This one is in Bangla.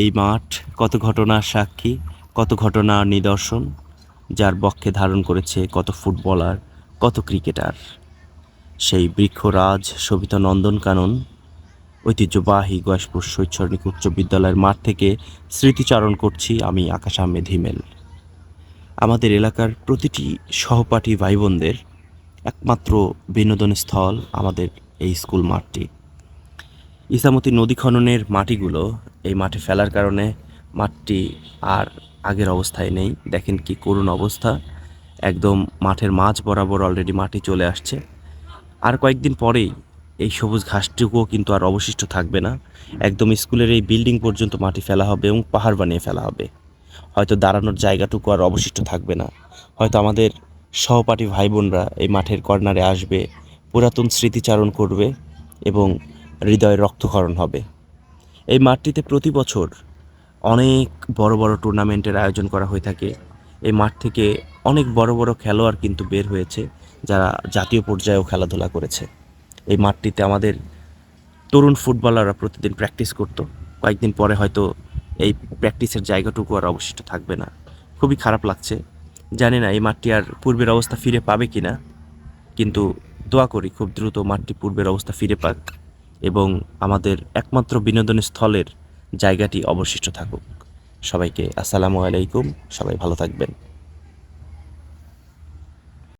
এই মাঠ কত ঘটনার সাক্ষী, কত ঘটনার নিদর্শন, যার বক্ষে ধারণ করেছে কত ফুটবলার, কত ক্রিকেটার। সেই বৃক্ষরাজ শোভিত নন্দনকানন ঐতিহ্যবাহী গয়াসপুর শৈক্ষণিক উচ্চ বিদ্যালয়ের মাঠ থেকে স্মৃতিচারণ করছি আমি আকাশ আহমেদ হিমেল। আমাদের এলাকার প্রতিটি সহপাঠী ভাই বোনদের একমাত্র বিনোদন স্থল আমাদের এই স্কুল মাঠটি। ইসামতি নদী খননের মাটিগুলো এই মাঠে ফেলার কারণে মাঠটি আর আগের অবস্থায় নেই। দেখেন কি করুণ অবস্থা। একদম মাঠের মাঝ বরাবর অলরেডি মাটি চলে আসছে। আর কয়েকদিন পরেই এই সবুজ ঘাসটুকুও কিন্তু আর অবশিষ্ট থাকবে না। একদম স্কুলের এই বিল্ডিং পর্যন্ত মাটি ফেলা হবে এবং পাহাড় বানিয়ে ফেলা হবে। হয়তো দাঁড়ানোর জায়গাটুকু আর অবশিষ্ট থাকবে না। হয়তো আমাদের সহপাঠী ভাই বোনরা এই মাঠের কর্নারে আসবে, পুরাতন স্মৃতিচারণ করবে এবং হৃদয় রক্তক্ষরণ হবে। এই মাঠটিতে প্রতি বছর অনেক বড় বড় টুর্নামেন্টের আয়োজন করা হয়ে থাকে। এই মাঠ থেকে অনেক বড় বড় খেলোয়াড় কিন্তু বের হয়েছে, যারা জাতীয় পর্যায়েও খেলাধুলা করেছে। এই মাঠটিতে আমাদের তরুণ ফুটবলাররা প্রতিদিন প্র্যাকটিস করতো। কয়েকদিন পরে হয়তো এই প্র্যাকটিসের জায়গাটুকু আর অবশিষ্ট থাকবে না। খুবই খারাপ লাগছে। জানি না, এই মাঠটি আর পূর্বের অবস্থা ফিরে পাবে কি না কিন্তু দোয়া করি, খুব দ্রুত মাঠটি পূর্বের অবস্থা ফিরে পাক। এবং আমাদের একমাত্র বিনোদন স্থলের জায়গাটি অবশিষ্ট থাকুক। সবাইকে আসসালামু আলাইকুম। সবাই ভালো থাকবেন।